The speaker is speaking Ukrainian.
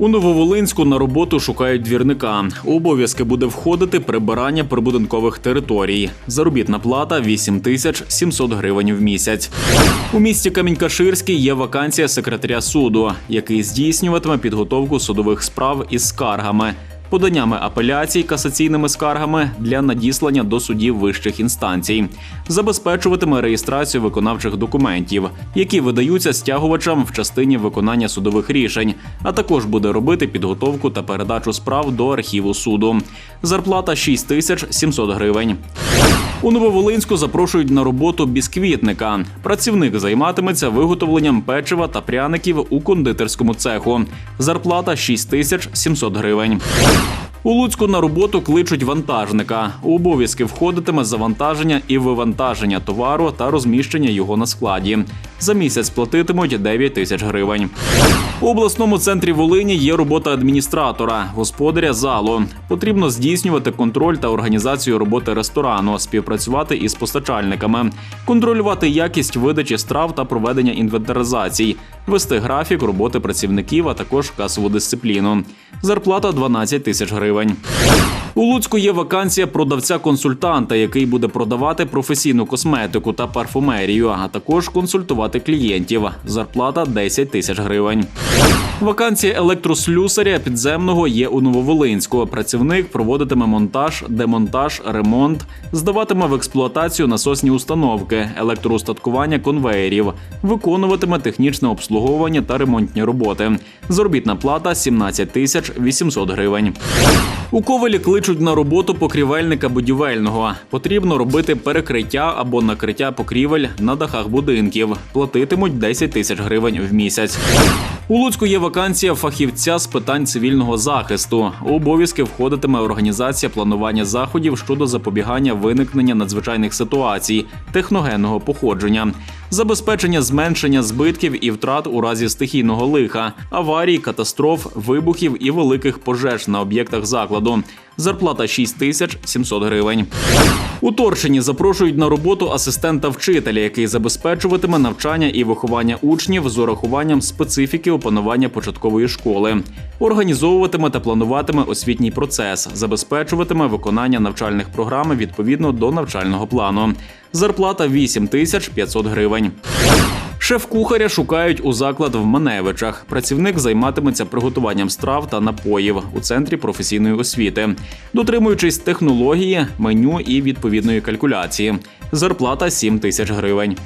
У Нововолинську на роботу шукають двірника. Обов'язки буде входити прибирання прибудинкових територій. Заробітна плата 8 тисяч 700 гривень в місяць. У місті Камінь-Каширський є вакансія секретаря суду, який здійснюватиме підготовку судових справ із скаргами. Поданнями апеляцій касаційними скаргами для надіслання до судів вищих інстанцій, забезпечуватиме реєстрацію виконавчих документів, які видаються стягувачам в частині виконання судових рішень, а також буде робити підготовку та передачу справ до архіву суду. Зарплата 6 тисяч 700 гривень. У Нововолинську запрошують на роботу бісквітника. Працівник займатиметься виготовленням печива та пряників у кондитерському цеху. Зарплата 6 тисяч 700 гривень. У Луцьку на роботу кличуть вантажника. У обов'язки входитиме завантаження і вивантаження товару та розміщення його на складі. За місяць платитимуть 9 тисяч гривень. У обласному центрі Волині є робота адміністратора, господаря залу. Потрібно здійснювати контроль та організацію роботи ресторану, співпрацювати із постачальниками, контролювати якість видачі страв та проведення інвентаризацій, вести графік роботи працівників, а також касову дисципліну. Зарплата 12 тисяч гривень. У Луцьку є вакансія продавця-консультанта, який буде продавати професійну косметику та парфумерію, а також консультувати клієнтів. Зарплата 10 тисяч гривень. Вакансія електрослюсаря підземного є у Нововолинську. Працівник проводитиме монтаж, демонтаж, ремонт, здаватиме в експлуатацію насосні установки, електроустаткування конвеєрів, виконуватиме технічне обслуговування та ремонтні роботи. Заробітна плата 17 тисяч 800 гривень. У Ковелі кличуть на роботу покрівельника будівельного. Потрібно робити перекриття або накриття покрівель на дахах будинків. Платитимуть 10 тисяч гривень в місяць. У Луцьку є вакансія фахівця з питань цивільного захисту. У обов'язки входитиме організація планування заходів щодо запобігання виникнення надзвичайних ситуацій техногенного походження, забезпечення зменшення збитків і втрат у разі стихійного лиха, аварій, катастроф, вибухів і великих пожеж на об'єктах закладу. Зарплата 6 тисяч 700 гривень. У Торчині запрошують на роботу асистента вчителя, який забезпечуватиме навчання і виховання учнів з урахуванням специфіки опанування початкової школи, організовуватиме та плануватиме освітній процес, забезпечуватиме виконання навчальних програм відповідно до навчального плану. Зарплата 8 тисяч 500 гривень. Шеф-кухаря шукають у заклад в Маневичах. Працівник займатиметься приготуванням страв та напоїв у центрі професійної освіти, дотримуючись технології, меню і відповідної калькуляції. Зарплата 7 тисяч гривень.